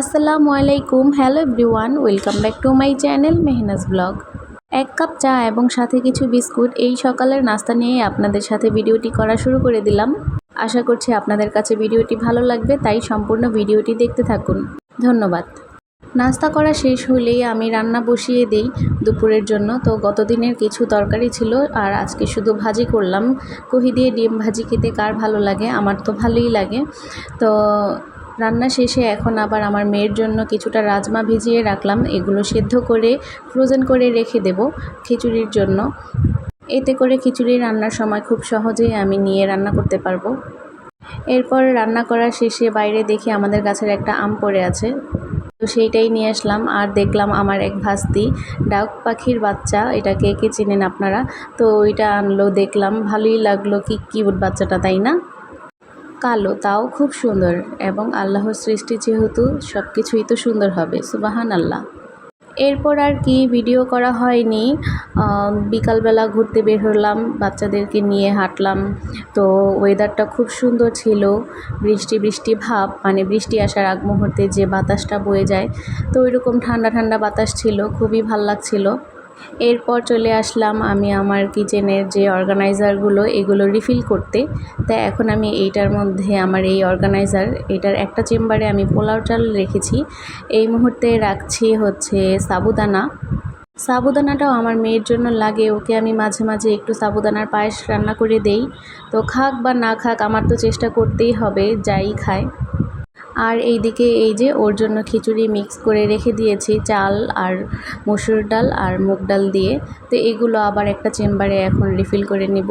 আসসালামু আলাইকুম, hello everyone, welcome back to my channel Mehnaz blog. এক কাপ চা এবং সাথে কিছু বিস্কুট এই সকালের নাস্তা নিয়ে আপনাদের সাথে ভিডিওটি করা শুরু করে দিলাম। আশা করছি আপনাদের কাছে ভিডিওটি ভালো লাগবে, তাই সম্পূর্ণ ভিডিওটি দেখতে থাকুন। ধন্যবাদ। নাস্তা করা শেষ হলেই আমি রান্না বসিয়ে দিই দুপুরের জন্য। তো গতদিনের কিছু তরকারি ছিল, আর আজকে শুধু ভাজি করলাম। কহি দিয়ে ডিম ভাজি খেতে কার ভালো লাগে? আমার তো ভালোই লাগে। তো রান্না শেষে এখন আবার আমার মেয়ের জন্য কিছুটা রাজমা ভিজিয়ে রাখলাম। এগুলো সেদ্ধ করে ফ্রোজেন করে রেখে দেব খিচুড়ির জন্য। এতে করে খিচুড়ি রান্নার সময় খুব সহজেই আমি নিয়ে রান্না করতে পারব। এরপর রান্না করার শেষে বাইরে দেখি আমাদের গাছের একটা আম পড়ে আছে। তো সেইটাই নিয়ে আসলাম। আর দেখলাম আমার এক ভাস্তি, ডাক পাখির বাচ্চা, এটা কে কে চেনেন আপনারা? তো ওইটা আনলো, দেখলাম ভালোই লাগল, কি কিউট বাচ্চাটা, তাই না? কালো, তাও খুব সুন্দর এবং আল্লাহর সৃষ্টি যেহেতু সব কিছুই তো সুন্দর হবে সুবাহান আল্লাহ এরপর আর কি ভিডিও করা হয়নি। বিকালবেলা ঘুরতে বের হলাম, বাচ্চাদেরকে নিয়ে হাঁটলাম। তো ওয়েদারটা খুব সুন্দর ছিল, বৃষ্টি বৃষ্টি ভাব মানে বৃষ্টি আসার আগ মুহূর্তে যে বাতাসটা বয়ে যায়, তো ওইরকম ঠান্ডা ঠান্ডা বাতাস ছিল, খুবই ভালো লাগছিল। এরপর চলে আসলাম আমি আমার কিচেনের যে অর্গানাইজারগুলো, এগুলো রিফিল করতে। তাই এখন আমি এইটার মধ্যে আমার এই অর্গানাইজার, এটার একটা চেম্বারে আমি পোলাও চাল রেখেছি। এই মুহূর্তে রাখছি হচ্ছে সাবুদানা। সাবুদানাটাও আমার মেয়ের জন্য লাগে, ওকে আমি মাঝে মাঝে একটু সাবুদানার পায়েস রান্না করে দেই। তো খাক বা না খাক, আমার তো চেষ্টা করতেই হবে, যাই খায়। আর এইদিকে এই যে ওর জন্য খিচুড়ি মিক্স করে রেখে দিয়েছি, চাল আর মসুর ডাল আর মুগ ডাল দিয়ে। তো এগুলো আবার একটা চেম্বারে এখন রিফিল করে নিব।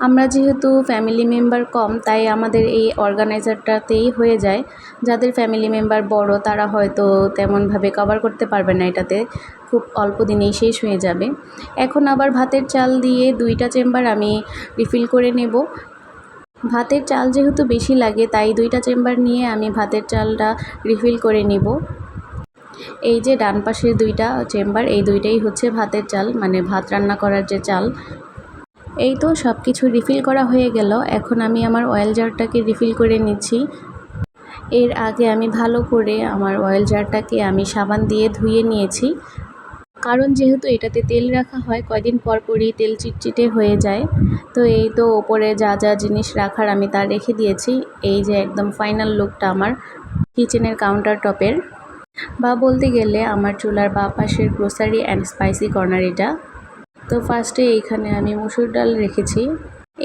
আমরা যেহেতু ফ্যামিলি মেম্বার কম, তাই আমাদের এই অর্গানাইজারটাতেই হয়ে যায়। যাদের ফ্যামিলি মেম্বার বড়, তারা হয়তো তেমনভাবে কভার করতে পারবে না এটাতে। খুব অল্প দিনেই শেষ হয়ে যাবে। এখন আবার ভাতের চাল দিয়ে দুইটা চেম্বার আমি রিফিল করে নেব। ভাতের চাল যেহেতু বেশি লাগে, তাই দুইটা চেম্বার নিয়ে আমি ভাতের চালটা রিফিল করে নিব। এই যে ডান পাশের দুইটা চেম্বার, এই দুইটাই হচ্ছে ভাতের চাল মানে ভাত রান্না করার যে চাল। এই তো সব কিছু রিফিল করা হয়ে গেল। এখন আমি আমার অয়েল জারটাকে রিফিল করে নিচ্ছি। এর আগে আমি ভালো করে আমার অয়েল জারটাকে আমি সাবান দিয়ে ধুয়ে নিয়েছি। কারণ যেহেতু এটাতে তেল রাখা হয়, কয়দিন পর পরই তেল চিটচিটে হয়ে যায়। তো এই তো ওপরে যা যা জিনিস রাখার আমি তা রেখে দিয়েছি। এই যে একদম ফাইনাল লুকটা আমার কিচেনের কাউন্টার টপের বা বলতে গেলে আমার চুলার বা পাশের গ্রোসারি অ্যান্ড স্পাইসি কর্নার এটা। তো ফার্স্টে এইখানে আমি মুসুর ডাল রেখেছি।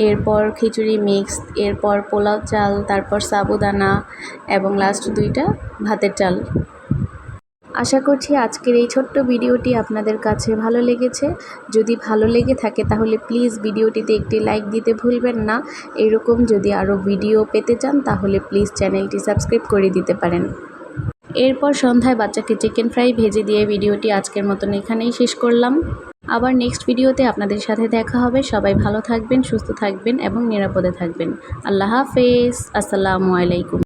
এরপর খিচুড়ি মিক্স এরপর পোলাও চাল, তারপর সাবুদানা এবং লাস্ট দুইটা ভাতের চাল। আশা করছি আজকের এই ছোট্ট ভিডিওটি আপনাদের কাছে ভালো লেগেছে। যদি ভালো লেগে থাকে তাহলে প্লিজ ভিডিওটিতে একটি লাইক দিতে ভুলবেন না। এরকম যদি আরও ভিডিও পেতে চান তাহলে প্লিজ চ্যানেলটি সাবস্ক্রাইব করে দিতে পারেন। এরপর সন্ধ্যায় বাচ্চাকে চিকেন ফ্রাই ভেজে দিয়ে ভিডিওটি আজকের মতন এখানেই শেষ করলাম। আবার নেক্সট ভিডিওতে আপনাদের সাথে দেখা হবে। সবাই ভালো থাকবেন, সুস্থ থাকবেন এবং নিরাপদে থাকবেন। আল্লাহ হাফেজ। আসসালামু আলাইকুম।